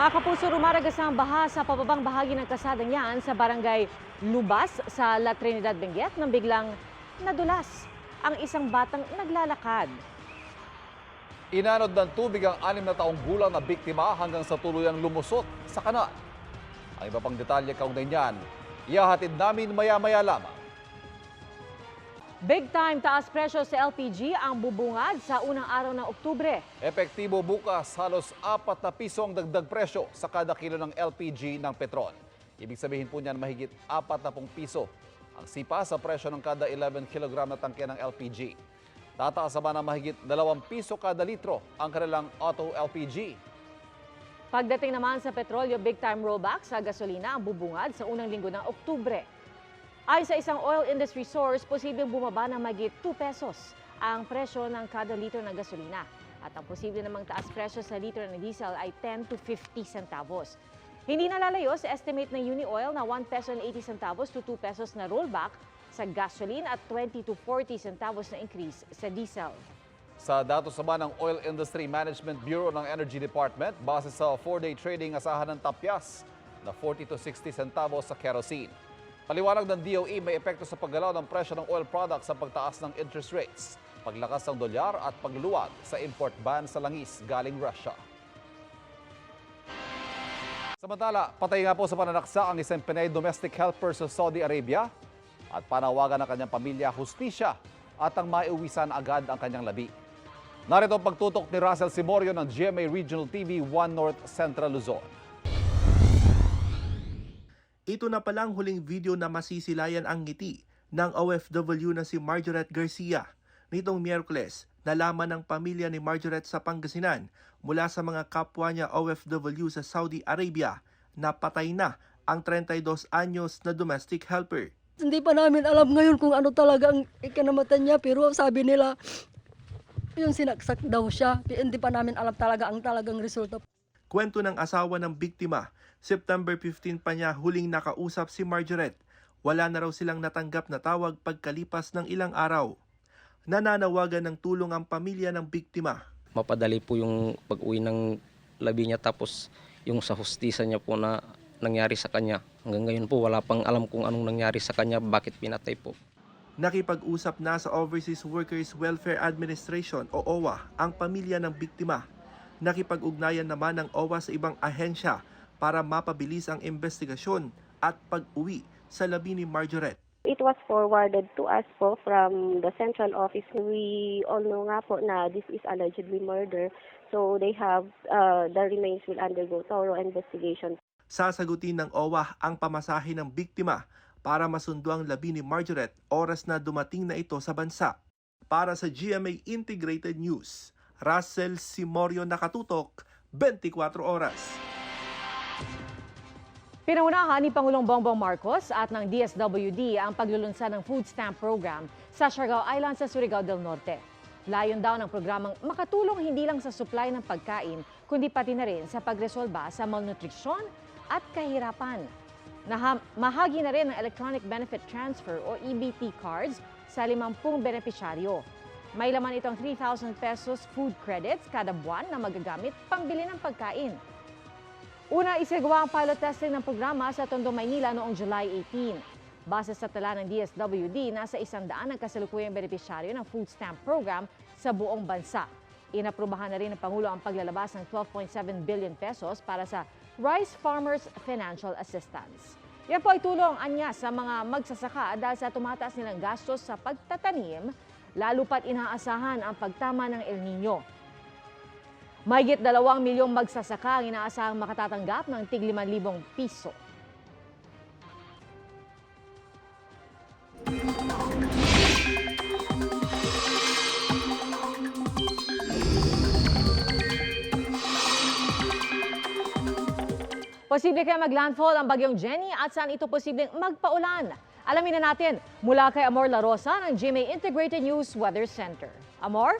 Mga kapuso, rumaragas ang baha sa pababang bahagi ng kasadang yan sa barangay Lubas sa La Trinidad, Benguet nang biglang nadulas ang isang batang naglalakad. Inanod ng tubig ang anim na taong gulang na biktima hanggang sa tuluyang lumusot sa kanal. Ang iba pang detalye kaugnay niyan, ihahatid namin maya-maya lamang. Big time taas presyo sa LPG ang bubungad sa unang araw ng Oktubre. Epektibo bukas halos 4 na piso ang dagdag presyo sa kada kilo ng LPG ng petrol. Ibig sabihin po niyan mahigit 40 piso ang sipa sa presyo ng kada 11 kg na tangke ng LPG. Tataas naman ng mahigit 2 piso kada litro ang kanilang auto LPG. Pagdating naman sa petrolyo, big time rollback sa gasolina ang bubungad sa unang linggo ng Oktubre. Ay sa isang oil industry source, posibleng bumaba ng magit 2 pesos ang presyo ng kada litro ng gasolina. At ang posible namang taas presyo sa litro ng diesel ay 10 to 50 centavos. Hindi nalalayo sa estimate ng Unioil na 1 peso and 80 centavos to 2 pesos na rollback sa gasoline at 20 to 40 centavos na increase sa diesel. Sa datos naman ng Oil Industry Management Bureau ng Energy Department, base sa 4-day trading asahan ng tapyas na 40 to 60 centavos sa kerosene. Paliwanag ng DOE may epekto sa paggalaw ng presyo ng oil products sa pagtaas ng interest rates, paglakas ng dolyar at pagluluwag sa import ban sa langis galing Russia. Samantala, patay nga po sa pananaksa ang isang Pinay domestic helper sa Saudi Arabia at panawagan ng kanyang pamilya hustisya at ang maiuwisan agad ang kanyang labi. Narito ang pagtutok ni Russell Simorio ng GMA Regional TV 1 North Central Luzon. Ito na palang huling video na masisilayan ang ngiti ng OFW na si Margaret Garcia. Nitong Miyerkules, nalaman ng pamilya ni Margaret sa Pangasinan mula sa mga kapwa niya OFW sa Saudi Arabia na patay na ang 32 anyos na domestic helper. Hindi pa namin alam ngayon kung ano talaga ang ikinamatan niya pero sabi nila yung sinaksak daw siya. Hindi pa namin alam talaga ang talagang resulta. Kwento ng asawa ng biktima, September 15 pa niya huling nakausap si Margaret. Wala na raw silang natanggap na tawag pagkalipas ng ilang araw. Nananawagan ng tulong ang pamilya ng biktima. mapadali po yung pag-uwi ng labi niya tapos yung sa hustisa niya po na nangyari sa kanya. Hanggang ngayon po wala pang alam kung anong nangyari sa kanya, bakit pinatay po. Nakipag-usap na sa Overseas Workers Welfare Administration o OWA ang pamilya ng biktima. Nakipag-ugnayan naman ng OWA sa ibang ahensya para mapabilis ang investigasyon at pag-uwi sa labi ni Margaret. It was forwarded to us po from the central office. We all know nga po na this is allegedly murder. So they have, uh, the remains will undergo thorough investigation. Sasagutin ng OWA ang pamasahe ng biktima para masundo ang labi ni Margaret oras na dumating na ito sa bansa. Para sa GMA Integrated News, Russell Simorio Nakatutok, 24 oras. Pinangunahan ni Pangulong Bongbong Marcos at ng DSWD ang paglulunsad ng food stamp program sa Siargao Island sa Surigao del Norte. Layon daw ng programang makatulong hindi lang sa supply ng pagkain, kundi pati na rin sa pagresolba sa malnutrisyon at kahirapan. Naha- mahagi na rin ng Electronic Benefit Transfer o EBT cards sa 50 benepisyaryo. May laman itong 3,000 pesos food credits kada buwan na magagamit pambili ng pagkain. Una, isagawa ang pilot testing ng programa sa Tondo, Maynila noong July 18. Base sa tala ng DSWD, nasa isang daan ang kasalukuyang benepisyaryo ng food stamp program sa buong bansa. Inaprubahan na rin ng Pangulo ang paglalabas ng 12.7 billion pesos para sa Rice Farmers Financial Assistance. Yan po ay tulong anya sa mga magsasaka dahil sa tumataas nilang gastos sa pagtatanim, lalo pat inaasahan ang pagtama ng El Nino. Mahigit dalawang milyong magsasaka ang inaasahang makatatanggap ng tig 5,000 piso. Posible kaya maglandfall ang bagyong Jenny at saan ito posibleng magpaulan? Alamin na natin mula kay Amor La Rosa ng GMA Integrated News Weather Center. Amor?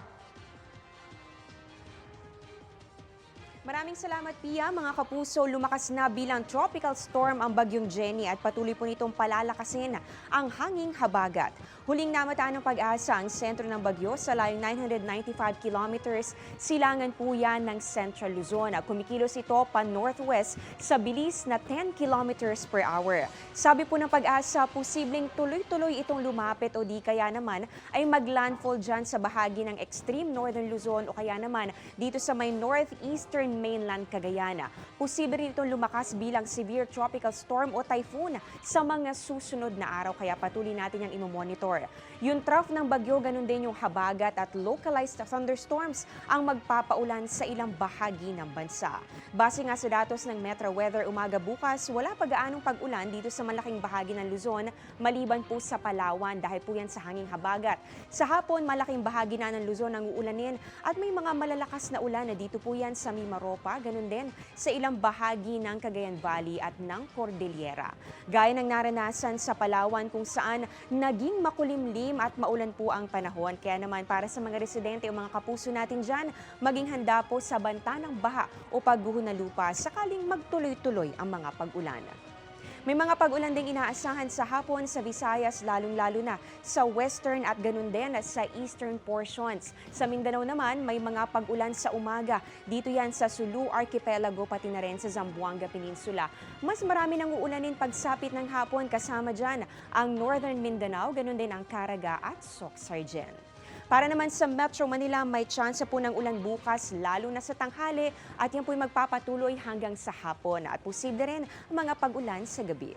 Maraming salamat Pia. Mga kapuso, lumakas na bilang tropical storm ang bagyong Jenny at patuloy po nitong palalakasin ang hanging habagat. Huling namataan ng pag-asa ang sentro ng bagyo sa layong 995 kilometers silangan po yan ng Central Luzon. Kumikilos ito pa northwest sa bilis na 10 kilometers per hour. Sabi po ng pag-asa, posibleng tuloy-tuloy itong lumapit o di kaya naman ay maglandfall dyan sa bahagi ng extreme northern Luzon o kaya naman dito sa may northeastern mainland Cagayana. Posible rin itong lumakas bilang severe tropical storm o typhoon sa mga susunod na araw kaya patuloy natin yung imomonitor. Yung trough ng bagyo, ganun din yung habagat at localized thunderstorms ang magpapaulan sa ilang bahagi ng bansa. Base nga sa datos ng Metro Weather umaga bukas, wala pa gaanong pag-ulan dito sa malaking bahagi ng Luzon, maliban po sa Palawan dahil po yan sa hanging habagat. Sa hapon, malaking bahagi na ng Luzon ang uulanin at may mga malalakas na ulan na dito po yan sa Mimaropa, ganun din sa ilang bahagi ng Cagayan Valley at ng Cordillera. Gaya ng naranasan sa Palawan kung saan naging makulimlim at maulan po ang panahon. Kaya naman para sa mga residente o mga kapuso natin dyan, maging handa po sa banta ng baha o pagguho na lupa sakaling magtuloy-tuloy ang mga pag-ulan. May mga pag-ulan ding inaasahan sa hapon sa Visayas, lalong-lalo na sa western at ganun din sa eastern portions. Sa Mindanao naman, may mga pag-ulan sa umaga. Dito yan sa Sulu Archipelago, pati na rin sa Zamboanga Peninsula. Mas marami nang uulanin pagsapit ng hapon kasama dyan ang Northern Mindanao, ganun din ang Caraga at Soc-Sargen. Para naman sa Metro Manila, may tsansa po ng ulan bukas, lalo na sa tanghali at yan po'y magpapatuloy hanggang sa hapon at posible rin mga pag-ulan sa gabi.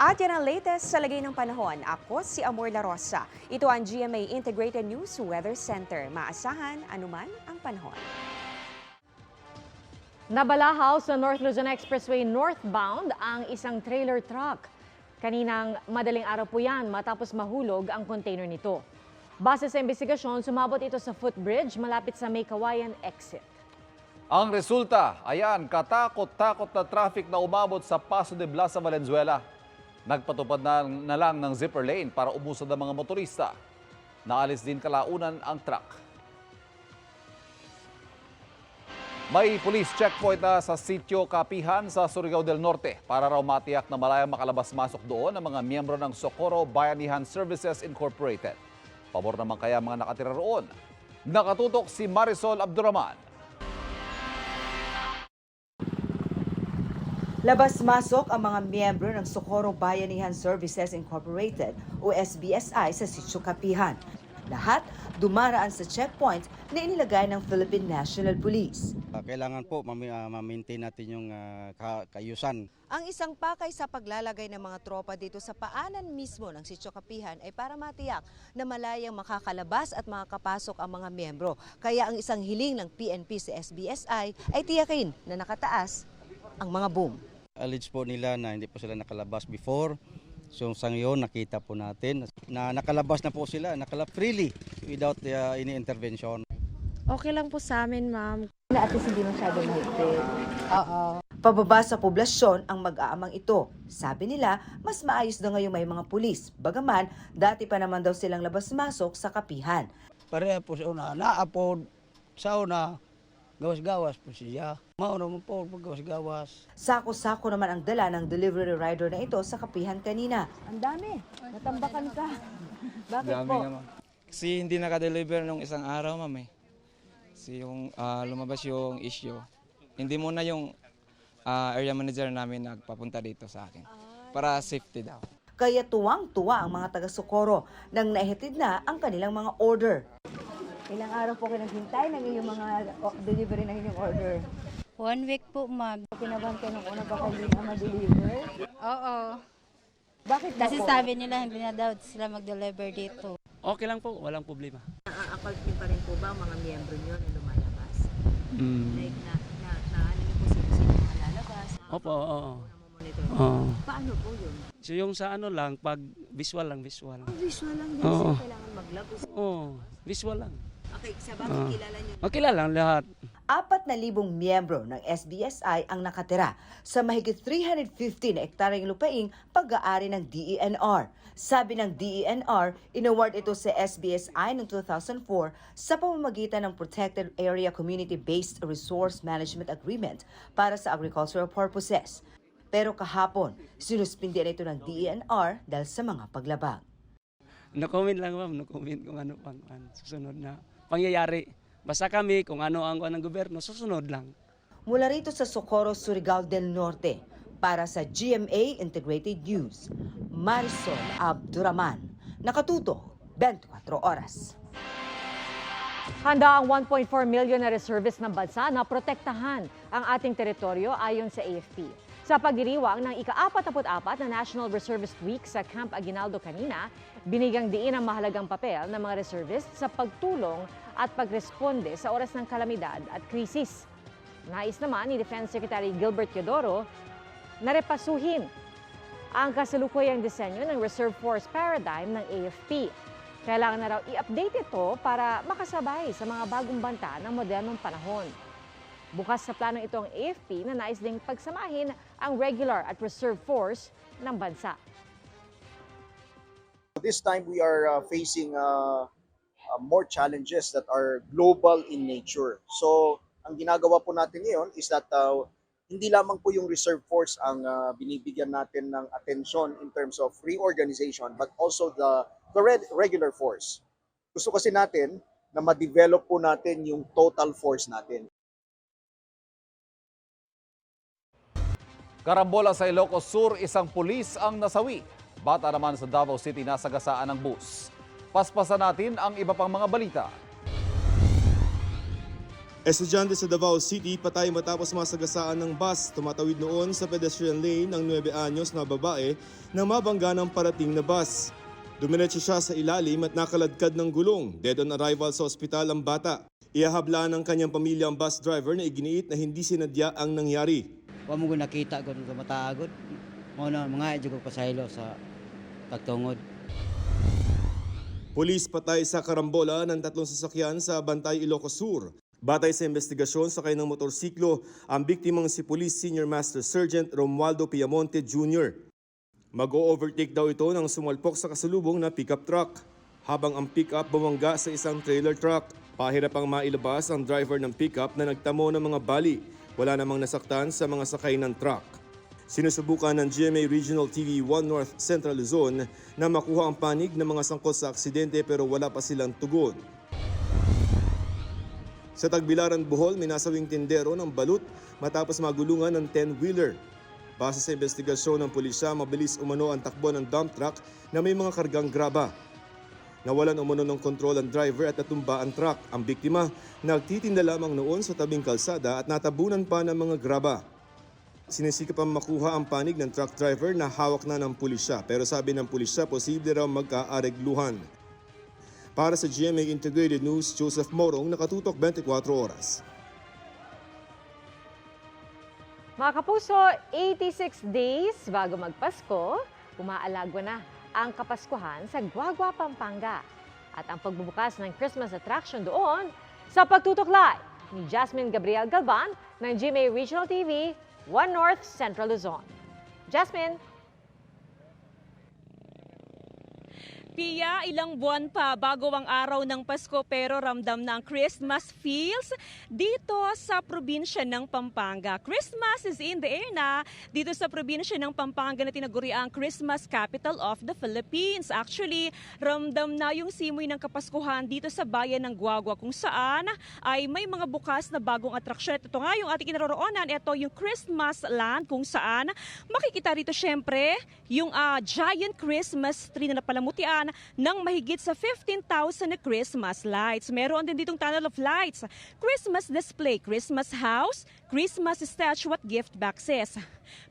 At yan ang latest sa lagay ng panahon. Ako si Amor La Rosa. Ito ang GMA Integrated News Weather Center. Maasahan anuman ang panahon. Nabalahaw sa North Luzon Expressway northbound ang isang trailer truck. Kaninang madaling araw po yan matapos mahulog ang container nito. Base sa investigasyon, sumabot ito sa footbridge malapit sa May Kawayan exit. Ang resulta, ayan, katakot-takot na traffic na umabot sa Paso de Blas sa Valenzuela. Nagpatupad na, na lang ng zipper lane para umusad ang mga motorista. Naalis din kalaunan ang truck. May police checkpoint na sa sitio Kapihan sa Surigao del Norte para raw matiyak na malayang makalabas-masok doon ang mga miyembro ng Socorro Bayanihan Services Incorporated. Pabor naman kaya mga nakatira roon. Nakatutok si Marisol Abduraman. Labas-masok ang mga miyembro ng Socorro Bayanihan Services Incorporated o SBSI sa Sitio Kapihan. Lahat dumaraan sa checkpoint na inilagay ng Philippine National Police. Ah, Kailangan po ah, ma-maintain natin yung ka- kayusan. Ang isang pakay sa paglalagay ng mga tropa dito sa paanan mismo ng Sitio Kapihan ay para matiyak na malayang makakalabas at makakapasok ang mga miyembro. Kaya ang isang hiling ng PNP sa SBSI ay tiyakin na nakataas ang mga boom. Allege po nila na hindi po sila nakalabas before. So sa ngayon nakita po natin na nakalabas na po sila, nakala freely without ah, any intervention. Okay lang po sa amin, ma'am. Pababa sa poblasyon ang mag-aamang ito. Sabi nila, mas maayos daw ngayong may mga pulis. Bagaman, dati pa naman daw silang labas-masok sa Kapihan. pareha po sa una. Naa po sa una, gawas-gawas po siya. Mauna mo po gawas-gawas. Sako-sako naman ang dala ng delivery rider na ito sa Kapihan kanina. Ang dami. Natambakan ka. Bakit po? Kasi hindi naka-deliver nung isang araw, ma'am eh. Kasi yung ah, lumabas yung issue. Hindi muna yung ah, area manager namin nagpapunta dito sa akin. Para safety daw. Kaya tuwang-tuwa ang mga taga-Socorro nang nahihatid na ang kanilang mga order. Ilang araw po kayo naghintay ng inyong mga delivery ng inyong order. One week po, ma'am. Kinabahan kayo nung una baka hindi na ma-deliver. Oo. Bakit ba Kasi po? sabi nila hindi na daw sila mag-deliver dito. Okay lang po, walang problema. Naaakal niyo pa rin po ba ang mga miyembro niyo na lumalabas? Mm. Like na, na, na ano niyo po sino-sino mga lalabas? Opo, oo. Monitor. Oo. Paano po yun? So yung sa ano lang, pag visual lang, visual. Ang visual lang din sila kailangan mag-log. Oo, visual lang. Okay, sa Ah. kilala niyo? Makilala ang lahat. Apat na libong miyembro ng SBSI ang nakatira sa mahigit 350 na ektaryang lupaing pag-aari ng DENR. Sabi ng DENR, inaward ito sa SBSI noong 2004 sa pamamagitan ng Protected Area Community-Based Resource Management Agreement para sa agricultural purposes. Pero kahapon, sinuspindi na ito ng DENR dahil sa mga paglabag. No comment lang ma'am, no comment kung ano pang ano, susunod na pangyayari. Basta kami kung ano ang ng gobyerno, susunod lang. Mula rito sa Socorro, Surigao del Norte, para sa GMA Integrated News, Marisol Abduraman, nakatuto 24 oras. Handa ang 1.4 million na reservist ng bansa na protektahan ang ating teritoryo ayon sa AFP. Sa pagdiriwang ng ika-44 na National Reservist Week sa Camp Aguinaldo kanina, binigyang diin ang mahalagang papel ng mga reservists sa pagtulong at pagresponde sa oras ng kalamidad at krisis. Nais naman ni Defense Secretary Gilbert Teodoro na repasuhin ang kasalukuyang disenyo ng Reserve Force Paradigm ng AFP. Kailangan na raw i-update ito para makasabay sa mga bagong banta ng modernong panahon. Bukas sa planong ito ang AFP na nais ding pagsamahin ang regular at reserve force ng bansa. This time we are uh, facing uh, uh, more challenges that are global in nature. So, ang ginagawa po natin ngayon is that uh, hindi lamang po yung reserve force ang uh, binibigyan natin ng attention in terms of reorganization but also the the red, regular force. Gusto kasi natin na ma-develop po natin yung total force natin. Karambola sa Ilocos Sur, isang pulis ang nasawi. Bata naman sa Davao City nasagasaan ng bus. Paspasan natin ang iba pang mga balita. Estudyante sa Davao City patay matapos masagasaan ng bus tumatawid noon sa pedestrian lane ng 9 anyos na babae nang mabangga ng parating na bus. Dumiretso siya sa ilalim at nakaladkad ng gulong. Dead on arrival sa ospital ang bata. Ihahabla ng kanyang pamilya ang bus driver na iginiit na hindi sinadya ang nangyari. Wa mo nakita ko sa mataagod. Mo na mga edyo ko pasaylo sa pagtungod. Pulis patay sa karambola ng tatlong sasakyan sa Bantay, Ilocos Sur. Batay sa investigasyon sa kanyang motorsiklo, ang biktimang si Police Senior Master Sergeant Romualdo Piamonte Jr. Mag-o-overtake daw ito nang sumalpok sa kasalubong na pickup truck. Habang ang pickup bumangga sa isang trailer truck, pahirap ang mailabas ang driver ng pickup na nagtamo ng mga bali. Wala namang nasaktan sa mga sakay ng truck. Sinusubukan ng GMA Regional TV 1 North Central Luzon na makuha ang panig ng mga sangkot sa aksidente pero wala pa silang tugon. Sa Tagbilaran, Bohol, may nasawing tindero ng balut matapos magulungan ng 10-wheeler. Base sa investigasyon ng pulisya, mabilis umano ang takbo ng dump truck na may mga kargang graba. Nawalan umano ng kontrol ang driver at natumba ang truck. Ang biktima, nagtitinda lamang noon sa tabing kalsada at natabunan pa ng mga graba. Sinisikap ang makuha ang panig ng truck driver na hawak na ng pulisya pero sabi ng pulisya posible raw magkaaregluhan. Para sa GMA Integrated News, Joseph Morong, nakatutok 24 oras. Mga kapuso, 86 days bago magpasko, umaalagwa na ang Kapaskuhan sa Guagua, Pampanga. At ang pagbubukas ng Christmas attraction doon sa pagtutok live ni Jasmine Gabriel Galban ng GMA Regional TV, 1 North Central Luzon. Jasmine, Pia, ilang buwan pa bago ang araw ng Pasko pero ramdam na ang Christmas feels dito sa probinsya ng Pampanga. Christmas is in the air na dito sa probinsya ng Pampanga na tinaguri ang Christmas capital of the Philippines. Actually, ramdam na yung simoy ng Kapaskuhan dito sa bayan ng Guagua kung saan ay may mga bukas na bagong atraksyon. At ito nga yung ating kinaroroonan, ito yung Christmas land kung saan makikita rito syempre yung ah, giant Christmas tree na napalamutian ng mahigit sa 15,000 na Christmas lights. Meron din ditong tunnel of lights, Christmas display, Christmas house, Christmas statue at gift boxes.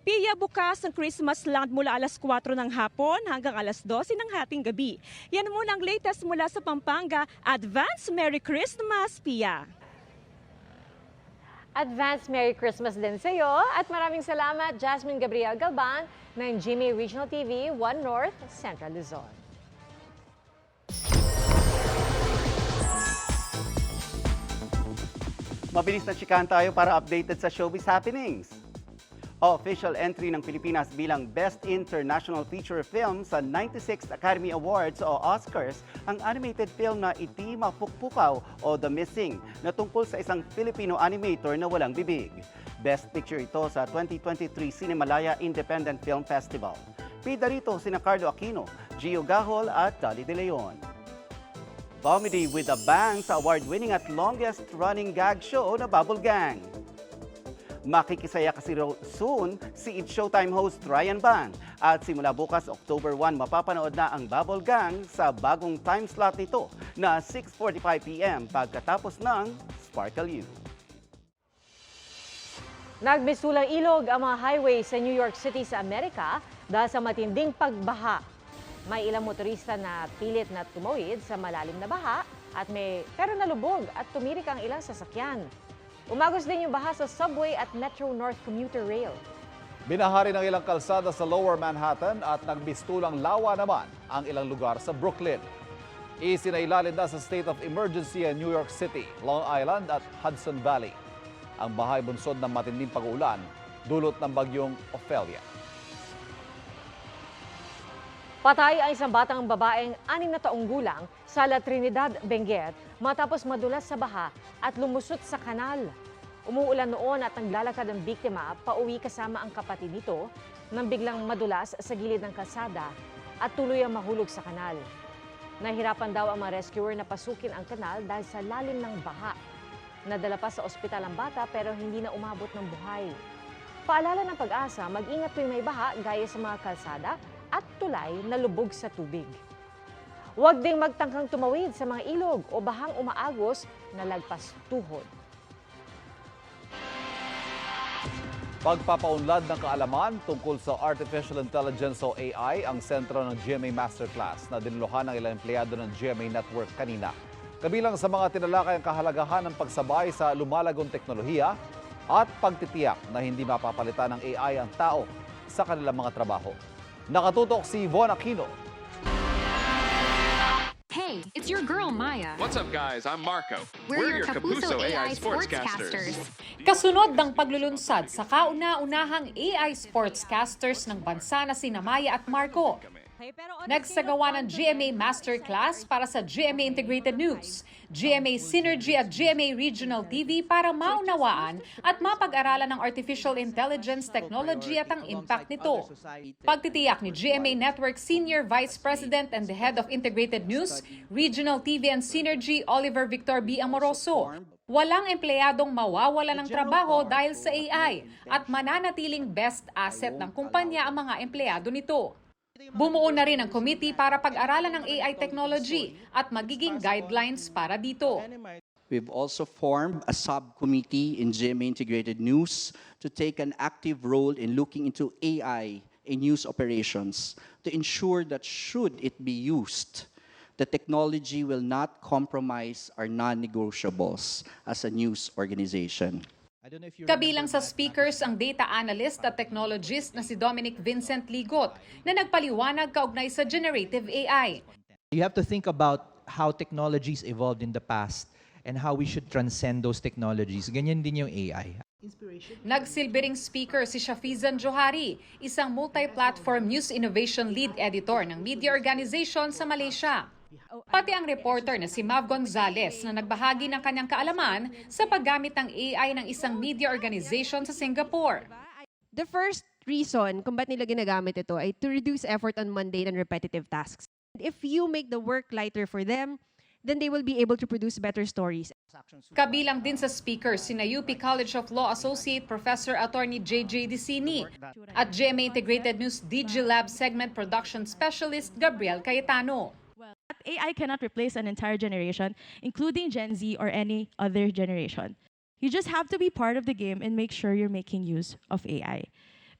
Piya bukas ang Christmas land mula alas 4 ng hapon hanggang alas 12 ng hating gabi. Yan muna ang latest mula sa Pampanga. Advance Merry Christmas, Pia! Advance Merry Christmas din sa iyo at maraming salamat Jasmine Gabriel Galban ng GMA Regional TV 1 North Central Luzon. Mabilis na chikahan tayo para updated sa showbiz happenings. Official entry ng Pilipinas bilang Best International Feature Film sa 96th Academy Awards o Oscars ang animated film na Iti Mapukpukaw o The Missing na tungkol sa isang Filipino animator na walang bibig. Best Picture ito sa 2023 Cinemalaya Independent Film Festival. Pida rito sina Carlo Aquino, Gio Gahol at Dali De Leon. Comedy with a Bang sa award-winning at longest-running gag show na Bubble Gang. Makikisaya kasi soon si It's Showtime host Ryan Bang. At simula bukas October 1, mapapanood na ang Bubble Gang sa bagong time slot nito na 6.45pm pagkatapos ng Sparkle You. Nagmisulang ilog ang mga highway sa New York City sa Amerika dahil sa matinding pagbaha. May ilang motorista na pilit na tumawid sa malalim na baha at may pero nalubog at tumirik ang ilang sasakyan. Umagos din yung baha sa subway at Metro North Commuter Rail. Binahari ng ilang kalsada sa Lower Manhattan at nagbistulang lawa naman ang ilang lugar sa Brooklyn. Isinailalin na sa state of emergency ang New York City, Long Island at Hudson Valley. Ang bahay bunsod ng matinding pag-ulan dulot ng bagyong Ophelia. Patay ang isang batang babaeng anim na taong gulang sa La Trinidad, Benguet matapos madulas sa baha at lumusot sa kanal. Umuulan noon at naglalakad ang biktima pauwi kasama ang kapatid nito nang biglang madulas sa gilid ng kalsada at tuloy ang mahulog sa kanal. Nahirapan daw ang mga rescuer na pasukin ang kanal dahil sa lalim ng baha. Nadala pa sa ospital ang bata pero hindi na umabot ng buhay. Paalala ng pag-asa, mag-ingat tuwing may baha gaya sa mga kalsada at tulay na lubog sa tubig. Huwag ding magtangkang tumawid sa mga ilog o bahang umaagos na lagpas tuhod. Pagpapaunlad ng kaalaman tungkol sa Artificial Intelligence o AI ang sentro ng GMA Masterclass na dinuluhan ng ilang empleyado ng GMA Network kanina. Kabilang sa mga tinalakay ang kahalagahan ng pagsabay sa lumalagong teknolohiya at pagtitiyak na hindi mapapalitan ng AI ang tao sa kanilang mga trabaho. Nakatutok si Von Aquino Hey, it's your girl Maya. What's up, guys? I'm Marco. We're, your Kapuso AI sportscasters. Kasunod ng paglulunsad sa kauna-unahang AI sportscasters ng bansa na sina Maya at Marco. Nagsagawa ng GMA Masterclass para sa GMA Integrated News, GMA Synergy at GMA Regional TV para maunawaan at mapag-aralan ng artificial intelligence technology at ang impact nito. Pagtitiyak ni GMA Network Senior Vice President and the Head of Integrated News, Regional TV and Synergy, Oliver Victor B. Amoroso, Walang empleyadong mawawala ng trabaho dahil sa AI at mananatiling best asset ng kumpanya ang mga empleyado nito. Bumuo na rin ang committee para pag-aralan ng AI technology at magiging guidelines para dito. We've also formed a subcommittee in GMA Integrated News to take an active role in looking into AI in news operations to ensure that should it be used, the technology will not compromise our non-negotiables as a news organization. Kabilang sa speakers ang data analyst at technologist na si Dominic Vincent Ligot na nagpaliwanag kaugnay sa generative AI. You have to think about how technologies evolved in the past and how we should transcend those technologies. Ganyan din yung AI. Nagsilbering speaker si Shafizan Johari, isang multi-platform news innovation lead editor ng media organization sa Malaysia. Pati ang reporter na si Mav Gonzalez na nagbahagi ng kanyang kaalaman sa paggamit ng AI ng isang media organization sa Singapore. The first reason kung ba't nila ginagamit ito ay to reduce effort on mundane and repetitive tasks. If you make the work lighter for them, then they will be able to produce better stories. Kabilang din sa speakers sina UP College of Law Associate Professor Attorney JJ Dicini at GMA Integrated News DG Lab Segment Production Specialist Gabriel Cayetano. AI cannot replace an entire generation, including Gen Z or any other generation. You just have to be part of the game and make sure you're making use of AI.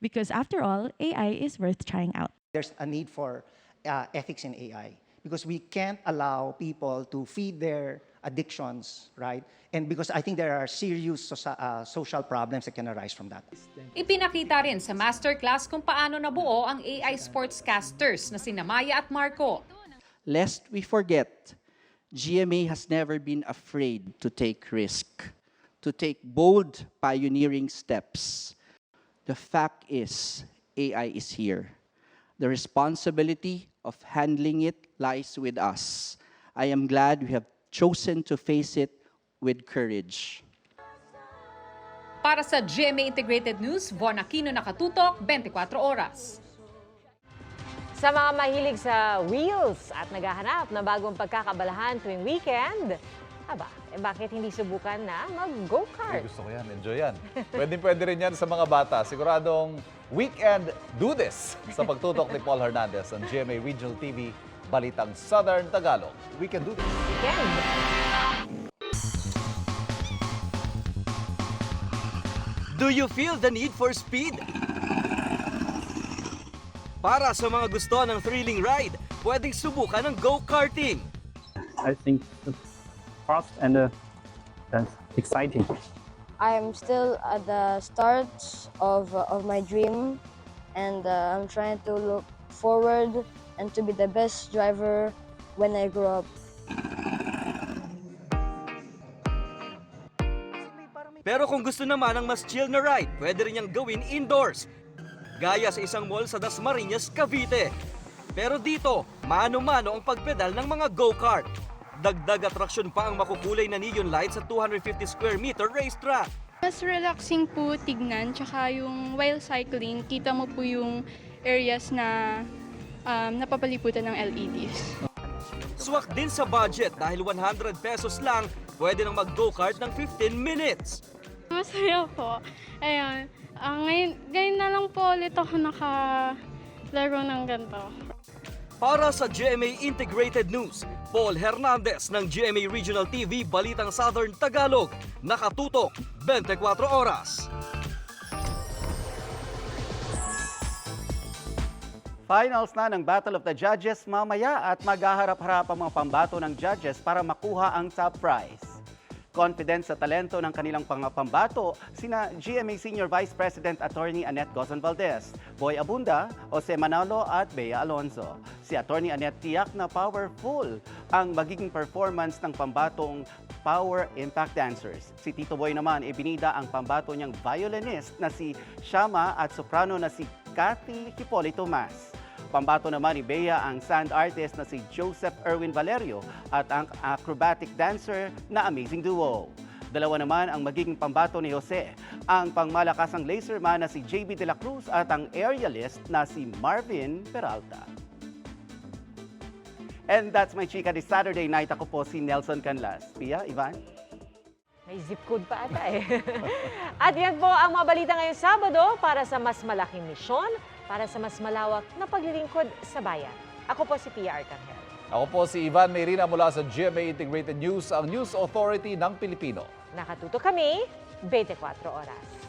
Because after all, AI is worth trying out. There's a need for uh, ethics in AI because we can't allow people to feed their addictions, right? And because I think there are serious soci- uh, social problems that can arise from that. Ipinakita rin sa masterclass kung paano nabuo ang AI sportscasters na sina Maya at Marco. Lest we forget, GMA has never been afraid to take risk, to take bold pioneering steps. The fact is, AI is here. The responsibility of handling it lies with us. I am glad we have chosen to face it with courage. Para sa GMA Integrated News, Von Aquino nakatutok, 24 oras. Sa mga mahilig sa wheels at naghahanap ng bagong pagkakabalahan tuwing weekend, aba, eh bakit hindi subukan na mag-go-kart? gusto ko yan. Enjoy yan. Pwede pwede rin yan sa mga bata. Siguradong weekend do this sa pagtutok ni Paul Hernandez ng GMA Regional TV, Balitang Southern Tagalog. We can do this. Weekend. Do you feel the need for speed? Para sa mga gusto ng thrilling ride, pwedeng subukan ng go-karting. I think it's fast and uh, that's exciting. I am still at the start of, of my dream and uh, I'm trying to look forward and to be the best driver when I grow up. Pero kung gusto naman ng mas chill na ride, pwede rin niyang gawin indoors. Gaya sa isang mall sa Dasmariñas, Cavite. Pero dito, mano-mano ang pagpedal ng mga go-kart. Dagdag atraksyon pa ang makukulay na neon lights sa 250 square meter racetrack. Mas relaxing po tignan, tsaka yung while cycling, kita mo po yung areas na um, napapaliputan ng LEDs. Swak din sa budget dahil 100 pesos lang, pwede nang mag-go-kart ng 15 minutes. Masaya po. Ayun. Ah, ngayon, ngayon na lang po ulit ako nakalaro ng ganito. Para sa GMA Integrated News, Paul Hernandez ng GMA Regional TV Balitang Southern Tagalog, nakatutok 24 oras. Finals na ng Battle of the Judges mamaya at maghaharap-harap ang mga pambato ng judges para makuha ang top prize. Confident sa talento ng kanilang pambato, sina GMA Senior Vice President Attorney Annette Gozon Valdez, Boy Abunda, Jose Manalo at Bea Alonzo. Si Attorney Annette tiyak na powerful ang magiging performance ng pambatong Power Impact Dancers. Si Tito Boy naman ibinida ang pambato niyang violinist na si Shama at soprano na si Kathy Hipolito Mas. Pambato naman ni Bea ang sand artist na si Joseph Erwin Valerio at ang acrobatic dancer na Amazing Duo. Dalawa naman ang magiging pambato ni Jose, ang pangmalakasang laserman na si JB De La Cruz at ang aerialist na si Marvin Peralta. And that's my chika this Saturday night. Ako po si Nelson Canlas. Pia, Ivan? May zip code pa ata eh. At yan po ang mga balita ngayong Sabado para sa mas malaking misyon, para sa mas malawak na paglilingkod sa bayan. Ako po si Pia Arcangel. Ako po si Ivan Merina mula sa GMA Integrated News, ang News Authority ng Pilipino. Nakatuto kami 24 oras.